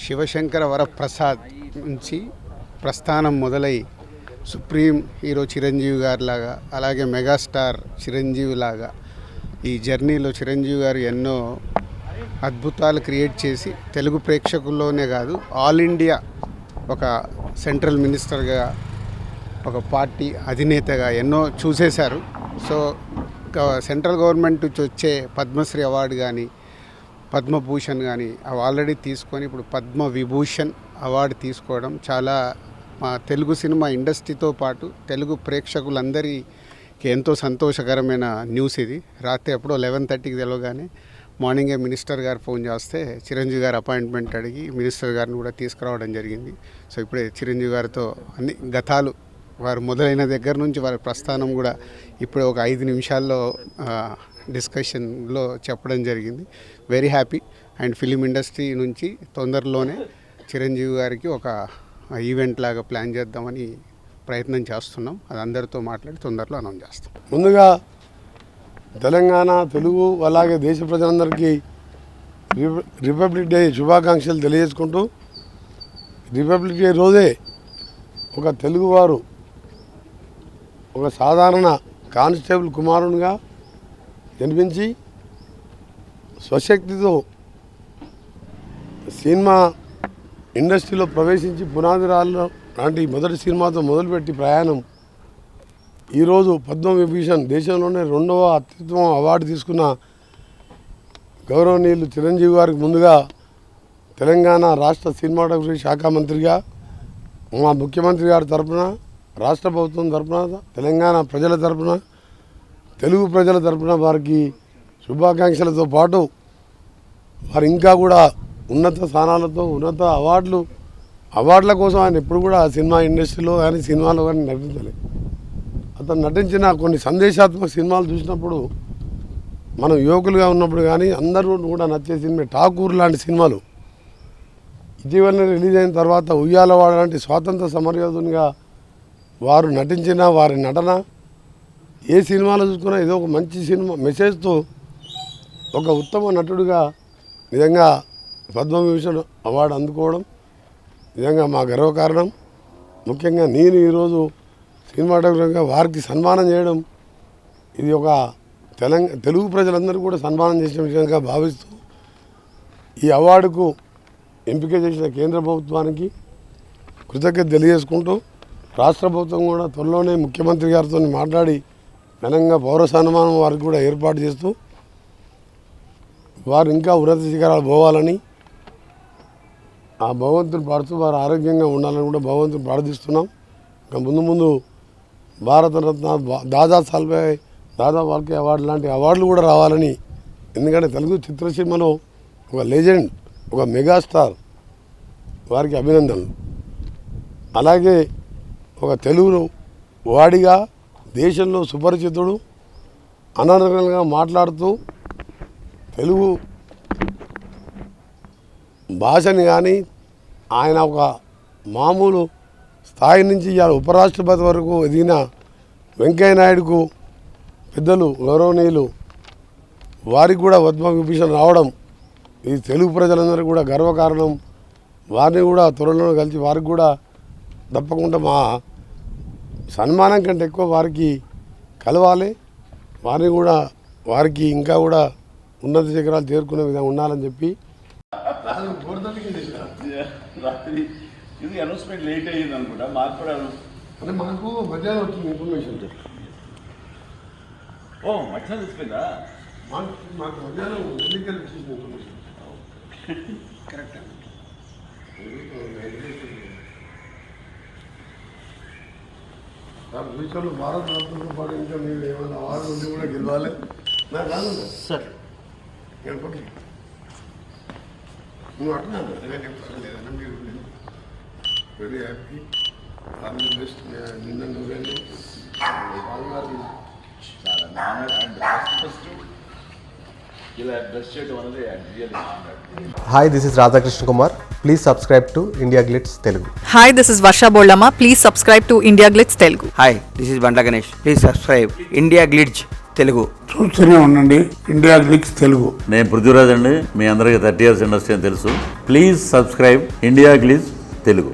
శివశంకర వరప్రసాద్ నుంచి ప్రస్థానం మొదలై సుప్రీం హీరో చిరంజీవి గారిలాగా అలాగే మెగాస్టార్ చిరంజీవి లాగా ఈ జర్నీలో చిరంజీవి గారు ఎన్నో అద్భుతాలు క్రియేట్ చేసి తెలుగు ప్రేక్షకుల్లోనే కాదు ఆల్ ఇండియా ఒక సెంట్రల్ మినిస్టర్గా ఒక పార్టీ అధినేతగా ఎన్నో చూసేశారు. సో సెంట్రల్ గవర్నమెంట్ నుంచి వచ్చే పద్మశ్రీ అవార్డు కానీ పద్మభూషణ్ కానీ అవి ఆల్రెడీ తీసుకొని ఇప్పుడు పద్మ విభూషణ్ అవార్డు తీసుకోవడం చాలా మా తెలుగు సినిమా ఇండస్ట్రీతో పాటు తెలుగు ప్రేక్షకులందరికీ ఎంతో సంతోషకరమైన న్యూస్ ఇది. రాత్రి ఎప్పుడో లెవెన్ థర్టీకి తెలవగానే మార్నింగే మినిస్టర్ గారు ఫోన్ చేస్తే చిరంజీవి గారు అపాయింట్మెంట్ అడిగి మినిస్టర్ గారిని కూడా తీసుకురావడం జరిగింది. సో ఇప్పుడే చిరంజీవి గారితో అన్ని గతాలు వారు మొదలైన దగ్గర నుంచి వారి ప్రస్థానం కూడా ఇప్పుడు ఒక ఐదు నిమిషాల్లో డిస్కషన్లో చెప్పడం జరిగింది. Very happy and film industry నుంచి తొందరలోనే చిరంజీవి గారికి ఒక ఈవెంట్ లాగా ప్లాన్ చేద్దామని ప్రయత్నం చేస్తున్నాం. అది అందరితో మాట్లాడి తొందరలో అనౌన్స్ చేస్తాం. ముందుగా తెలంగాణ తెలుగు అలాగే దేశ ప్రజలందరికీ రిప- రిపబ్లిక్ డే శుభాకాంక్షలు తెలియజేసుకుంటూ రిపబ్లిక్ డే రోజే ఒక తెలుగువారు ఒక సాధారణ కానిస్టేబుల్ కుమారునిగా జన్మించి స్వశక్తితో సినిమా ఇండస్ట్రీలో ప్రవేశించి పునాదిరాల్లో లాంటి మొదటి సినిమాతో మొదలుపెట్టి ప్రయాణం. ఈరోజు పద్మవిభూషణ్ దేశంలోనే రెండవ అత్యుత్తమ అవార్డు తీసుకున్న గౌరవనీయులు చిరంజీవి గారికి ముందుగా తెలంగాణ రాష్ట్ర సినిమాటోగ్రఫీ శాఖ మంత్రిగా మా ముఖ్యమంత్రి గారి తరపున రాష్ట్ర ప్రభుత్వం తరపున తెలంగాణ ప్రజల తరపున తెలుగు ప్రజల తరపున వారికి శుభాకాంక్షలతో పాటు వారు ఇంకా కూడా ఉన్నత స్థానాలతో ఉన్నత అవార్డులు అవార్డుల కోసం ఆయన ఎప్పుడు కూడా సినిమా ఇండస్ట్రీలో కానీ సినిమాలో కానీ నటించలేదు. అతను నటించిన కొన్ని సందేశాత్మక సినిమాలు చూసినప్పుడు మనం యువకులుగా ఉన్నప్పుడు కానీ అందరూ కూడా నచ్చే సినిమా ఠాకూర్ లాంటి సినిమాలు ఇటీవలనే రిలీజ్ అయిన తర్వాత ఉయ్యాలవాడ లాంటి స్వాతంత్ర సమరయోధునిగా వారు నటించిన వారి నటన ఏ సినిమాలో చూసుకున్నా ఏదో ఒక మంచి సినిమా మెసేజ్తో ఒక ఉత్తమ నటుడిగా నిజంగా పద్మవిభూషణ్ అవార్డు అందుకోవడం నిజంగా మా గర్వకారణం. ముఖ్యంగా నేను ఈరోజు సినిమాటోగ్రఫీగా వారికి సన్మానం చేయడం ఇది ఒక తెలంగాణ తెలుగు ప్రజలందరూ కూడా సన్మానం చేసిన విషయంగా భావిస్తూ ఈ అవార్డుకు ఎంపిక చేసిన కేంద్ర ప్రభుత్వానికి కృతజ్ఞత తెలియజేసుకుంటూ రాష్ట్ర ప్రభుత్వం కూడా త్వరలోనే ముఖ్యమంత్రి గారితో మాట్లాడి ఘనంగా పౌర సన్మానం వారికి కూడా ఏర్పాటు చేస్తూ వారు ఇంకా ఉన్నత శిఖరాలు పోవాలని ఆ భగవంతుని పాడుతూ వారు ఆరోగ్యంగా ఉండాలని కూడా భగవంతుని ప్రార్థిస్తున్నాం. ఇంకా ముందు ముందు భారతరత్న దాదా సాల్భాయ్ దాదా వాల్కే అవార్డు లాంటి అవార్డులు కూడా రావాలని. ఎందుకంటే తెలుగు చిత్రసీమలో ఒక లెజెండ్ ఒక మెగాస్టార్ వారికి అభినందనలు. అలాగే ఒక తెలుగు వాడిగా దేశంలో సుపరిచితుడు అనర్గంగా మాట్లాడుతూ తెలుగు భాషని కానీ ఆయన ఒక మామూలు స్థాయి నుంచి ఇవాళ ఉపరాష్ట్రపతి వరకు ఎదిగిన వెంకయ్య నాయుడుకు పెద్దలు గౌరవనీయులు వారికి కూడా పద్మ విభూషణ్ రావడం ఇది తెలుగు ప్రజలందరికీ కూడా గర్వకారణం. వారిని కూడా త్వరలో కలిసి వారికి కూడా తప్పకుండా మా సన్మానం కంటే ఎక్కువ వారికి కలవాలి. వారిని కూడా వారికి ఇంకా కూడా ఉన్నత శిఖరాలు చేరుకునే విధంగా ఉండాలని చెప్పి. రాత్రి ఇది అనౌన్స్మెంట్ లేట్ అయ్యింది అనుకుంటా మాకు కూడా అంటే మనకు మధ్యాహ్నం వచ్చింది ఇన్ఫర్మేషన్ ఓ మధ్యాహ్నం తెలిసిపోయిందా? మాకు మాకు మధ్యాహ్నం ఎన్నికలు ఇచ్చేసిన ఇన్ఫర్మేషన్ కరెక్ట్ ఫ్యూచర్లో భారత రత్నతో పాటు ఇంకా మీరు ఏమైనా అవార్డు ఉండి కూడా గెలవాలి? నాకు రాదు సార్. గెలపండి నువ్వు అట్లా నేను చెప్తాను లేదన్నా మీరు very happy all the best నిన్న నువ్వేళ్ళు చాలా అండ్ ఫస్ట్ ఇలా చేయడం అనేది Hi, this is Radhakrishna Kumar. Please subscribe to India Glitz Telugu. Hi, this is Varsha Boldama. Please subscribe to India Glitz Telugu. Hi this is Bandla Ganesh please subscribe India glitz Telugu చూస్తూనే ఉండండి India Glitz Telugu నేను పృథ్వీరాజ్ అండి మీ అందరికీ thirty years industry అని తెలుసు please subscribe India glitz Telugu